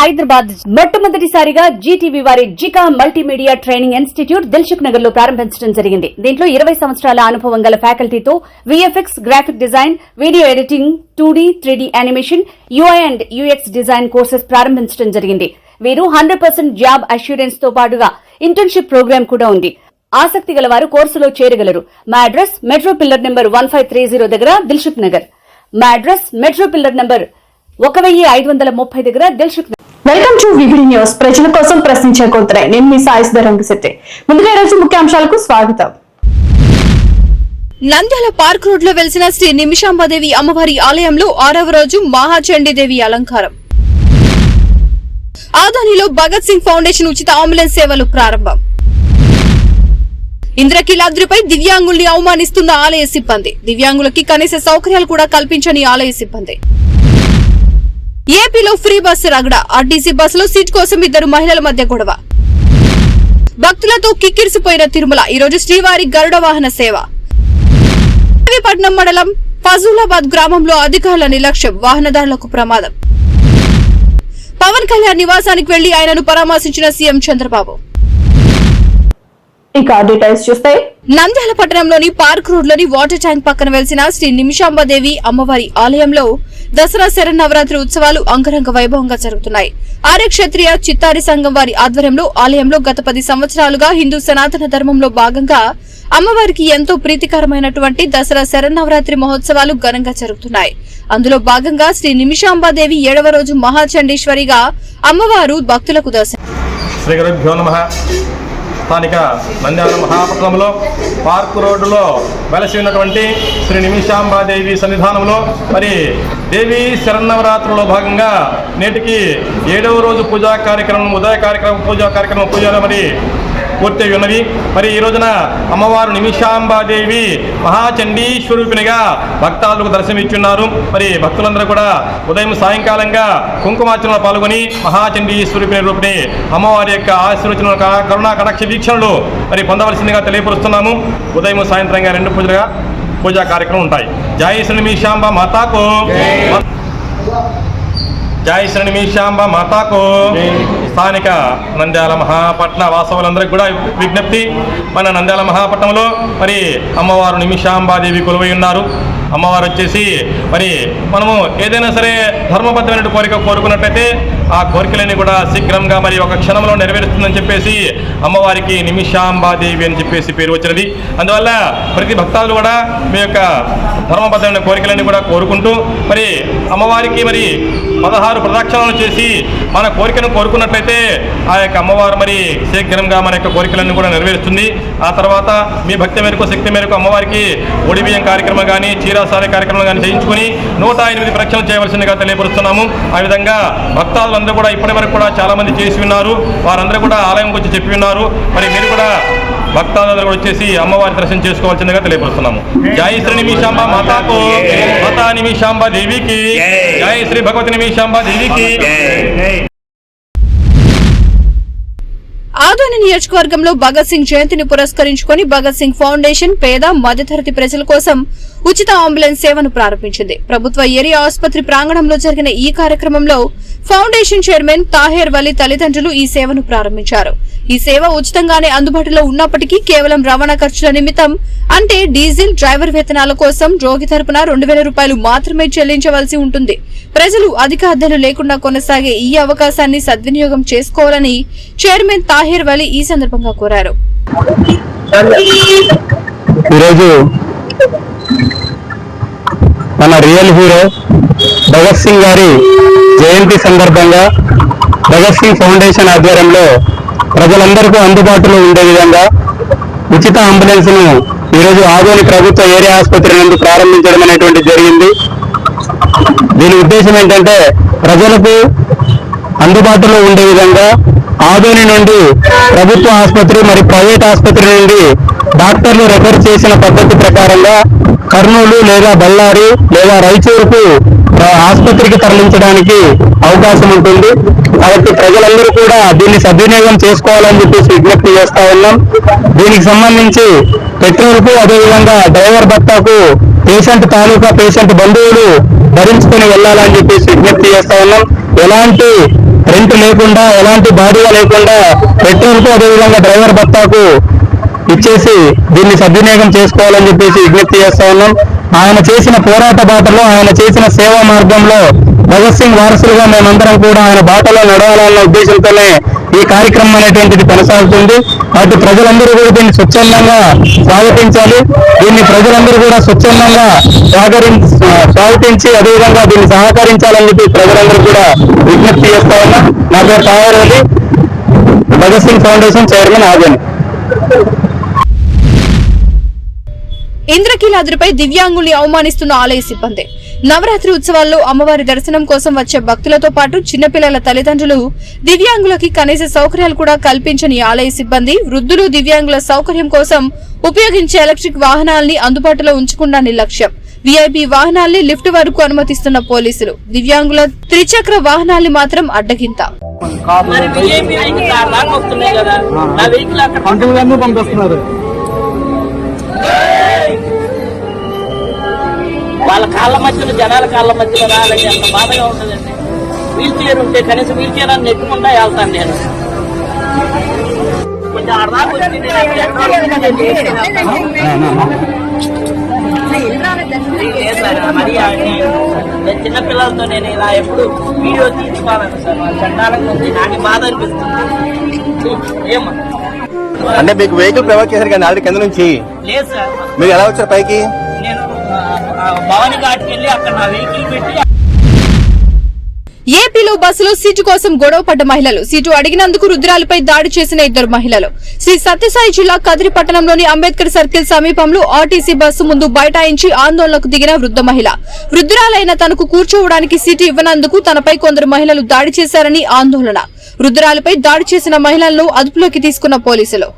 హైదరాబాద్ మొట్టమొదటిసారిగా జీటీవీ వారి జికా మల్టీమీడియా ట్రైనింగ్ ఇన్స్టిట్యూట్ దిల్సుఖ్ నగర్లో ప్రారంభించడం జరిగింది. దీంట్లో ఇరవై సంవత్సరాల అనుభవం గల ఫ్యాకల్టీతో VFX graphic design video editing two D three animation UI and UX design courses ప్రారంభించడం జరిగింది. వీరు హండ్రెడ్ పర్సెంట్ జాబ్ అష్యూరెన్స్తో పాటుగా ఇంటర్న్షిప్ ప్రోగ్రామ్ కూడా ఉంది. ఆసక్తి గల వారు కోర్సులో చేరగలరు. మా address metro pillar number one five three zero దగ్గర దిల్సుఖ్ నగర్. మా అడ్రస్ మెట్రో పిల్లర్ నెంబర్ ఒక వెయ్యి ఐదు వందల ముప్పై దగ్గర Dilsukh Nagar welcome to VVD news ప్రజల కోసం ప్రశ్నించే గొంతునే నేను మీ సాయిస్ రంగశెట్టి ముందుగా ఈరోజు ముఖ్యాంశాలకు స్వాగతం. నంద్యాల పార్క్ రోడ్లో వెలిసిన శ్రీ నిమిషాంబాదేవి అమ్మవారి ఆలయంలో ఆరవ రోజు మహాచండీదేవి అలంకారం. ఆదానిలో భగత్ సింగ్ ఫౌండేషన్ ఉచిత అంబులెన్స్ సేవలు ప్రారంభం. ఇంద్రకీలాద్రిపై దివ్యాంగుల్ని అవమానిస్తున్న ఆలయ సిబ్బంది. దివ్యాంగులకి కనీస సౌకర్యాలు కూడా కల్పించని ఆలయ సిబ్బంది. ఏపీలో ఫ్రీ బస్సు రగడ. ఆర్టీసీ బస్సులో సీట్ కోసం ఇద్దరు మహిళల మధ్య గొడవ. భక్తులతో కిక్కిరిసిపోయిన తిరుమల. ఈరోజు శ్రీవారి గరుడ వాహన సేవ. పట్నం మండలం ఫజూలాబాద్ గ్రామంలో అధికారుల నిర్లక్ష్యం వాహనదారులకు ప్రమాదం. పవన్ కళ్యాణ్ నివాసానికి వెళ్ళి ఆయనను పరామర్శించిన సీఎం చంద్రబాబు. ఇక డీటెయిల్స్ చూస్తే. నంద్యాల పట్టణంలోని పార్క్ రోడ్లోని వాటర్ ట్యాంక్ పక్కన వెలిసిన శ్రీ నిమిషాంబదేవి అమ్మవారి ఆలయంలో దసరా శరన్నవరాత్రి ఉత్సవాలు అంగరంగ వైభవంగా జరుగుతున్నాయి. ఆర్య క్షత్రియ చిత్తారి సంఘం వారి ఆధ్వర్యంలో ఆలయంలో గత పది సంవత్సరాలుగా హిందూ సనాతన ధర్మంలో భాగంగా అమ్మవారికి ఎంతో ప్రీతికరమైనటువంటి దసరా శరన్నవరాత్రి మహోత్సవాలు ఘనంగా జరుగుతున్నాయి. అందులో భాగంగా శ్రీ నిమిషాంబాదేవి ఏడవ రోజు మహాచండీశ్వరిగా అమ్మవారు భక్తులకు దర్శనం స్థానిక నంద్యాల మహాపట్నంలో పార్క్ రోడ్డులో వెలసి ఉన్నటువంటి శ్రీ నిమిషాంబాదేవి సన్నిధానంలో మరి దేవి శరన్నవరాత్రులో భాగంగా నేటికి ఏడవ రోజు పూజా కార్యక్రమం ఉదయ కార్యక్రమం పూజా కార్యక్రమం పూజలు మరి పూర్తి ఉన్నవి. మరి ఈ రోజున అమ్మవారు నిమిషాంబాదేవి మహాచండీశ్వరూపినిగా భక్తాదులకు దర్శనమిచ్చున్నారు. మరి భక్తులందరూ కూడా ఉదయం సాయంకాలంగా కుంకుమార్చనలో పాల్గొని మహాచండీశ్వరూపిణి రూపిణి అమ్మవారి యొక్క ఆశీర్వచన కరుణా కటాక్ష వీక్షణలు మరి పొందవలసిందిగా తెలియపరుస్తున్నాము. ఉదయం సాయంత్రంగా రెండు పూజలుగా పూజా కార్యక్రమం ఉంటాయి. జై శ్రీ నిమిషాంబ మాతాకు. జై శ్రీ నిమిషాంబ మాతాకు. స్థానిక నంద్యాల మహాపట్న వాసవులందరికీ కూడా విజ్ఞప్తి. మన నంద్యాల మహాపట్నంలో మరి అమ్మవారు నిమిషాంబాదేవి కొలువై ఉన్నారు. అమ్మవారు వచ్చేసి మరి మనము ఏదైనా సరే ధర్మబద్ధమైన కోరిక కోరుకున్నట్లయితే ఆ కోరికలన్నీ కూడా శీఘ్రంగా మరి ఒక క్షణంలో నెరవేరుస్తుందని చెప్పేసి అమ్మవారికి నిమిషాంబాదేవి అని చెప్పేసి పేరు వచ్చినది. అందువల్ల ప్రతి భక్తాలు కూడా మీ యొక్క ధర్మబద్ధమైన కోరికలన్నీ కూడా కోరుకుంటూ మరి అమ్మవారికి మరి పదహారు ప్రదక్షిణలు చేసి మన కోరికను కోరుకున్నట్లయితే ఆ యొక్క అమ్మవారు మరి శీఘ్రంగా మన యొక్క కోరికలన్నీ కూడా నెరవేరుస్తుంది. ఆ తర్వాత మీ భక్తి మేరకు శక్తి మేరకు అమ్మవారికి ఒడిబియ్యం కార్యక్రమం కానీ చీర చీరాసారి కార్యక్రమం కానీ చేయించుకుని నూట ఎనిమిది ప్రక్షణలు చేయవలసిందిగా తెలియపరుస్తున్నాము. ఆ విధంగా భక్తాదులందరూ కూడా ఇప్పటి వరకు కూడా చాలా మంది చేసి ఉన్నారు. వారందరూ కూడా ఆలయం వచ్చి చెప్పి ఉన్నారు. మరి మీరు కూడా భక్తాదులందరూ కూడా వచ్చేసి అమ్మవారి దర్శనం చేసుకోవాల్సిందిగా తెలియపరుస్తున్నాము. జై శ్రీ నిమిషాంబ మాతాకు. మాతా నిమిషాంబ దేవికి. జై శ్రీ భగవతి నిమిషాంబ దేవికి. ఆదోని నియోజకవర్గంలో భగత్ సింగ్ జయంతిని పురస్కరించుకొని భగత్ సింగ్ ఫౌండేషన్ పేద మధ్యతరగతి ప్రజల కోసం ఉచిత అంబులెన్స్ సేవను ప్రారంభించింది. ప్రభుత్వ ఏరియా ఆసుపత్రి ప్రాంగణంలో జరిగిన ఈ కార్యక్రమంలో ఫౌండేషన్ చైర్మన్ తాహేర్ వలీ తల్లిదండ్రులు ఈ సేవను ప్రారంభించారు. ఈ సేవ ఉచితంగానే అందుబాటులో ఉన్నప్పటికీ కేవలం రవాణా ఖర్చుల నిమిత్తం అంటే డీజిల్ డ్రైవర్ వేతనాల కోసం రోగి తరపున రెండు వేల రూపాయలు మాత్రమే చెల్లించవలసి ఉంటుంది. ప్రజలు అధిక అద్దెలు లేకుండా కొనసాగే ఈ అవకాశాన్ని సద్వినియోగం చేసుకోవాలని చైర్మన్ తాహేర్ వలీ ఈ సందర్భంగా కోరారు. ఈరోజు మన రియల్ హీరో భగత్ సింగ్ గారి జయంతి సందర్భంగా భగత్ సింగ్ ఫౌండేషన్ ఆధ్వర్యంలో ప్రజలందరికీ అందుబాటులో ఉండే విధంగా ఉచిత అంబులెన్స్ను ఈరోజు ఆదోని ప్రభుత్వ ఏరియా ఆసుపత్రి నుండి ప్రారంభించడం అనేటువంటి జరిగింది. దీని ఉద్దేశం ఏంటంటే ప్రజలకు అందుబాటులో ఉండే విధంగా ఆదోని నుండి ప్రభుత్వ ఆసుపత్రి మరియు ప్రైవేట్ ఆసుపత్రి నుండి డాక్టర్లు రెఫర్ చేసిన పద్ధతి ప్రకారంగా కర్నూలు లేదా బళ్ళారి లేదా రాయచూరుకు ఆసుపత్రికి తరలించడానికి అవకాశం ఉంటుంది. కాబట్టి ప్రజలందరూ కూడా దీన్ని సద్వినియోగం చేసుకోవాలని చెప్పేసి విజ్ఞప్తి చేస్తా ఉన్నాం. దీనికి సంబంధించి పెట్రోల్కు అదేవిధంగా డ్రైవర్ భర్తకు పేషెంట్ తాలూకా పేషెంట్ బంధువులు భరించుకొని వెళ్ళాలని చెప్పేసి విజ్ఞప్తి చేస్తా ఉన్నాం. ఎలాంటి రెంట్ లేకుండా ఎలాంటి బాడీగా లేకుండా పెట్రోల్కు అదేవిధంగా డ్రైవర్ భత్తాకు ఇచ్చేసి దీన్ని సద్వినియోగం చేసుకోవాలని చెప్పేసి విజ్ఞప్తి చేస్తా ఉన్నాం. ఆయన చేసిన పోరాట బాటలో ఆయన చేసిన సేవా మార్గంలో భగత్ సింగ్ వారసులుగా మేమందరం కూడా ఆయన బాటలో నడవాలన్న ఉద్దేశంతోనే ఈ కార్యక్రమం అనేటువంటిది కొనసాగుతుంది. అటు ప్రజలందరూ కూడా దీన్ని స్వచ్ఛందంగా స్వాగతించాలి. దీన్ని ప్రజలందరూ కూడా స్వచ్ఛందంగా సహకరి స్వాగతించి అదేవిధంగా దీన్ని సహకరించాలని చెప్పి ప్రజలందరూ కూడా విజ్ఞప్తి చేస్తా ఉన్నాం. నా పేరు తాయారెడ్డి భగత్ సింగ్ ఫౌండేషన్ చైర్మన్ ఆగని ఇంద్రకీలాద్రిపై దివ్యాంగుల్ని అవమానిస్తున్న ఆలయ సిబ్బంది. నవరాత్రి ఉత్సవాల్లో అమ్మవారి దర్శనం కోసం వచ్చే భక్తులతో పాటు చిన్నపిల్లల తల్లిదండ్రులు దివ్యాంగులకి కనీస సౌకర్యాలు కూడా కల్పించని ఆలయ సిబ్బంది వృద్ధులు దివ్యాంగుల సౌకర్యం కోసం ఉపయోగించే ఎలక్ట్రిక్ వాహనాల్ని అందుబాటులో ఉంచకుండా నిర్లక్ష్యం. వీఐపీ వాహనాల్ని లిఫ్ట్ వరకు అనుమతిస్తున్న పోలీసులు. దివ్యాంగుల త్రిచక్ర వాహనాల్ని మాత్రం అడ్డగింత. మరి ఉన్నాయి వాళ్ళ కాళ్ళ మధ్యలో జనాల కాళ్ళ మధ్యలో రాలని అంత బాధగా ఉంటుందండి. వీల్ చైర్ ఉంటే కనీసం వీల్ చైర్ అని నెట్టుకుంటా వెళ్తాను నేను. కొంచెం ఆడ మరి ఆ నేను చిన్నపిల్లలతో నేను ఇలా ఎప్పుడు వీడియో తీసుకోవాలని సార్. నా ఉంది. నాకు బాధ అనిపిస్తుంది. ఏమో అంటే మీకు వెహికల్ ప్రొవైడ్ చేశారు కానీ ఆల్రెడీ కింద నుంచి? లేదు సార్. మీరు ఎలా వచ్చారు పైకి? నేను ఆ, ఆ, భవానీ ఘాట్కి వెళ్ళి అక్కడ నా వెహికల్ పెట్టి ఏపీలో బస్సులో సీటు కోసం గొడవ పడ్డ మహిళలు. సీటు అడిగినందుకు రుద్రాలపై దాడి చేసిన ఇద్దరు మహిళలు. శ్రీ సత్యసాయి జిల్లా కదిరి పట్టణంలోని అంబేద్కర్ సర్కిల్ సమీపంలో ఆర్టీసీ బస్సు ముందు బైఠాయించి ఆందోళనకు దిగిన వృద్ధ మహిళ. వృద్ధురాలైన తనకు కూర్చోవడానికి సీటు ఇవ్వనందుకు తనపై కొందరు మహిళలు దాడి చేశారని ఆందోళన. వృద్ధురాలపై దాడి చేసిన మహిళలను అదుపులోకి తీసుకున్న పోలీసులు.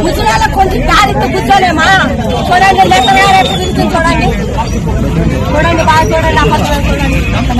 ముసలాళ్ళ కొంచెం దారితో కూర్చోలేమా? చూడండి రేపు తిరుగుతుంది చూడండి. చూడండి బాగా చూడండి అమ్మ చూడండి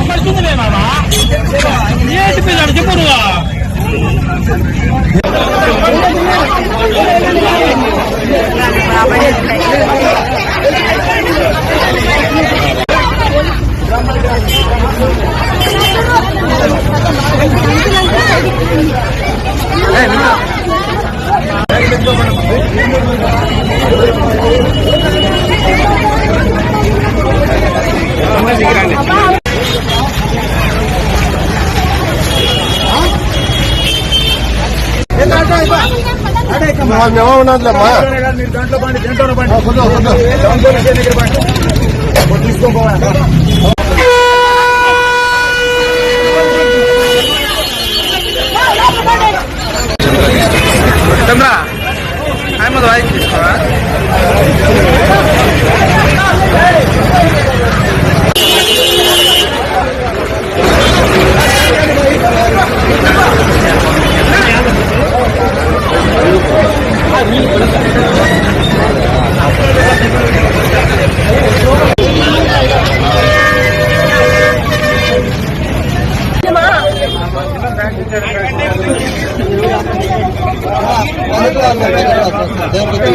ఉన్నదిలేమ్మా దాంట్లో పండి దాంట్లో పండి తీసుకోపోవాలి చంద్ర. అహ్మద్ వాయిస్ తీసుకోవా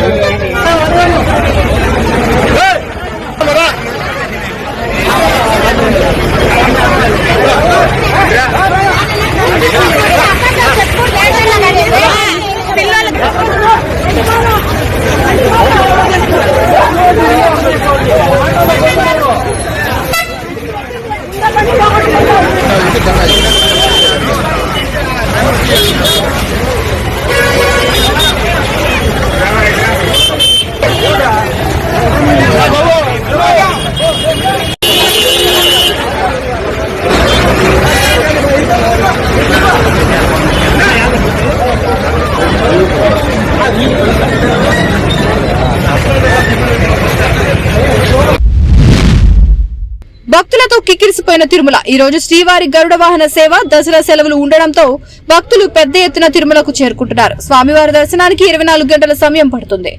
భక్తులతో కిక్కిరిసిపోయిన తిరుమల. ఈ రోజు శ్రీవారి గరుడ వాహన సేవ దసరా సెలవులు ఉండడంతో భక్తులు పెద్ద ఎత్తున తిరుమలకు చేరుకుంటున్నారు. స్వామివారి దర్శనానికి ఇరవై నాలుగు గంటల సమయం పడుతుంది.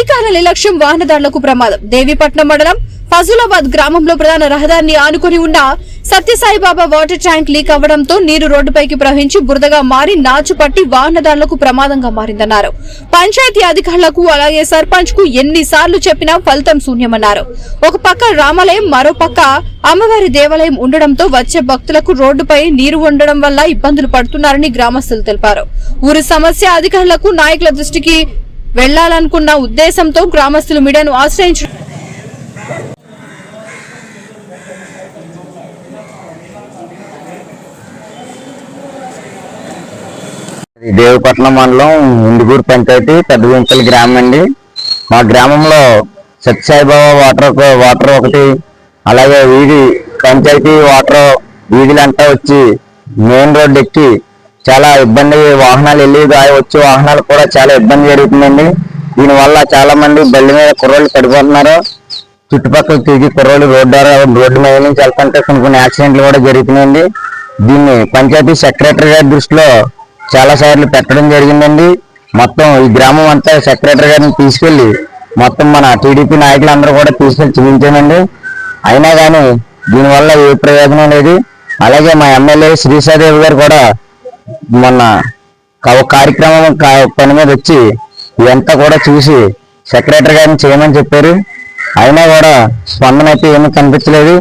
నిర్లక్ష్యం వాహనదారులకు ప్రమాదం. దేవీపట్నం మండలం ఫజులాబాద్ గ్రామంలో ప్రధాన రహదారిని ఆనుకుని ఉన్న సత్యసాయిబాబా వాటర్ ట్యాంక్ లీక్ అవ్వడంతో నీరు రోడ్డుపైకి ప్రవహించి బురదగా మారి నాచు పట్టి వాహనదారులకు ప్రమాదంగా మారిందన్నారు. పంచాయతీ అధికారులకు అలాగే సర్పంచ్కు ఎన్నిసార్లు చెప్పినా ఫలితం శూన్యమన్నారు. ఒక పక్క రామాలయం మరో పక్క అమ్మవారి దేవాలయం ఉండడంతో వచ్చే భక్తులకు రోడ్డుపై నీరు ఉండడం వల్ల ఇబ్బందులు పడుతున్నారని గ్రామస్తులు తెలిపారు. ఊరి సమస్య అధికారులకు నాయకుల దృష్టికి వెళ్ళాలనుకున్న ఉద్దేశంతో గ్రామస్తులు మీడియాను ఆశ్రయించారు దేవపట్నం మండలం ఉండిగూరు పంచాయతీ పెద్దగుంపల్లి గ్రామం అండి. మా గ్రామంలో సత్యసాయిబాబా వాటర్ వాటర్ ఒకటి అలాగే వీధి పంచాయతీ వాటర్ వీధులంతా వచ్చి మెయిన్ రోడ్ ఎక్కి చాలా ఇబ్బంది వాహనాలు వెళ్ళి దా- వచ్చే వాహనాలు కూడా చాలా ఇబ్బంది జరుగుతుందండి. దీనివల్ల చాలా మంది బళ్ళ మీద కుర్రోళ్ళు పడిపోతున్నారు. చుట్టుపక్కల తిరిగి కుర్రోళ్ళు రోడ్డు ద్వారా రోడ్డు మీద నుంచి వెళ్తుంటే కొన్ని కొన్ని యాక్సిడెంట్లు కూడా జరుగుతున్నాయండి. దీన్ని పంచాయతీ సెక్రటరీ గారి దృష్టిలో చాలా సార్లు పెట్టడం జరిగిందండి. మొత్తం ఈ గ్రామం అంతా సెక్రటరీ గారిని తీసుకెళ్ళి మొత్తం మన టీడీపీ నాయకులందరూ కూడా తీసుకెళ్ళి చూపించామండి. అయినా కానీ దీనివల్ల ఏ ప్రయోజనం లేదు. అలాగే మా ఎమ్మెల్యే శ్రీసాదేవి గారు కూడా మొన్న కార్యక్రమం పని మీద వచ్చి ఇదంతా కూడా చూసి సెక్రటరీ గారిని చేయమని చెప్పారు. అయినా కూడా స్పందన అయితే ఏమీ కనిపించలేదు.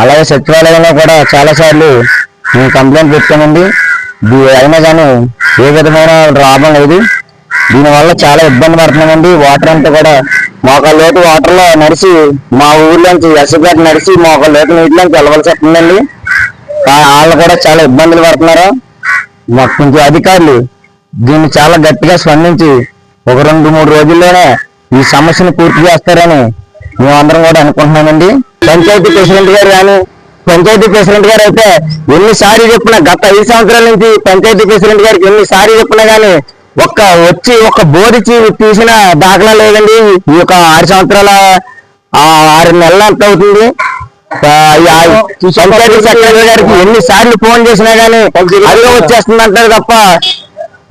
అలాగే సచివాలయంలో కూడా చాలా సార్లు మేము కంప్లైంట్ పెట్టామండి. అయినా కానీ ఏ విధమైన లాభం లేదు. దీనివల్ల చాలా ఇబ్బంది పడుతున్నామండి. వాటర్ అంతా కూడా మాకు లోటు వాటర్లో నడిచి మా ఊర్లోంచి ఎసపేట నడిచి మాకు లోటు నీటిలోంచి వెళ్ళవలసి వస్తుందండి. వాళ్ళు కూడా చాలా ఇబ్బందులు పడుతున్నారు. మాకు కొంచెం అధికారులు దీన్ని చాలా గట్టిగా స్పందించి ఒక రెండు మూడు రోజుల్లోనే ఈ సమస్యను పూర్తి చేస్తారని మేమందరం కూడా అనుకుంటున్నామండి. పంచాయతీ ప్రెసిడెంట్ గారు కానీ పంచాయతీ ప్రెసిడెంట్ గారు అయితే ఎన్నిసార్లు చెప్పినా గత ఐదు సంవత్సరాల నుంచి పంచాయతీ ప్రెసిడెంట్ గారికి ఎన్నిసార్లు చెప్పినా కానీ ఒక్క వచ్చి ఒక్క బోధిచి తీసిన దాఖలా లేదండి. ఈ యొక్క ఆరు సంవత్సరాల ఆరు నెలలు ఎంత అవుతుంది. పంచాయతీ సెక్రటరీ గారికి ఎన్నిసార్లు ఫోన్ చేసినా గానీ అదిగా వచ్చేస్తుంది అంటారు తప్ప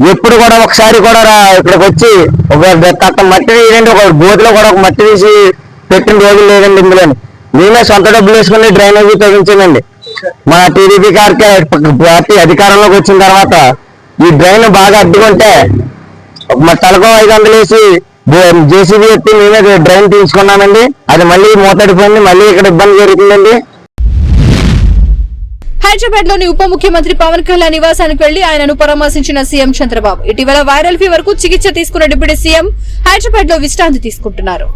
ఎప్పుడు కూడా ఒకసారి కూడా రా- ఇక్కడికి వచ్చి ఒక తక్క మట్టి తీయండి ఒక బోధిలో కూడా ఒక మట్టి తీసి పెట్టిన రోజులు లేదండి ఇందులో మేమే సొంత డబ్బులు వేసుకుని డ్రైనేజీ తగ్గించామండి మా టీడీపీ పార్టీ అధికారంలోకి వచ్చిన తర్వాత ఈ డ్రైన్ బాగా అడ్డుకుంటే మా తలకో ఐదు వందలు వేసి జేసీబీ ఎత్తి మేమే డ్రైన్ తీసుకున్నామండి అది మళ్ళీ మూతడిపోయింది మళ్ళీ ఇక్కడ ఇబ్బంది జరుగుతుందండి. హైదరాబాద్లోని ఉప ముఖ్యమంత్రి పవన్ కళ్యాణ్ నివాసానికి వెళ్ళి ఆయనను పరామర్శించిన సీఎం చంద్రబాబు. ఇటీవల వైరల్ ఫీవర్కు చికిత్స తీసుకున్న డిప్యూటీ సీఎం హైదరాబాద్లో విశ్రాంతి తీసుకుంటున్నారు.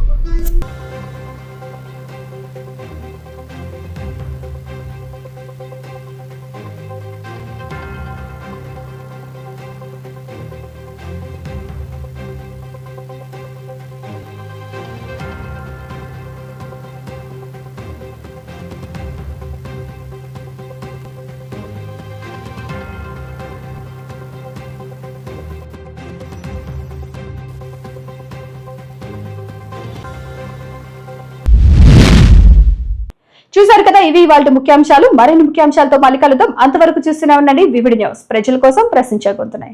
ఇవి ఇవాళ ముఖ్యాంశాలు. మరిన్ని ముఖ్యాంశాలతో మళ్ళీ కలుద్దాం. అంతవరకు చూస్తూనే ఉండండి. VVD news. ప్రజల కోసం ప్రశ్నించగొంతున్నాయి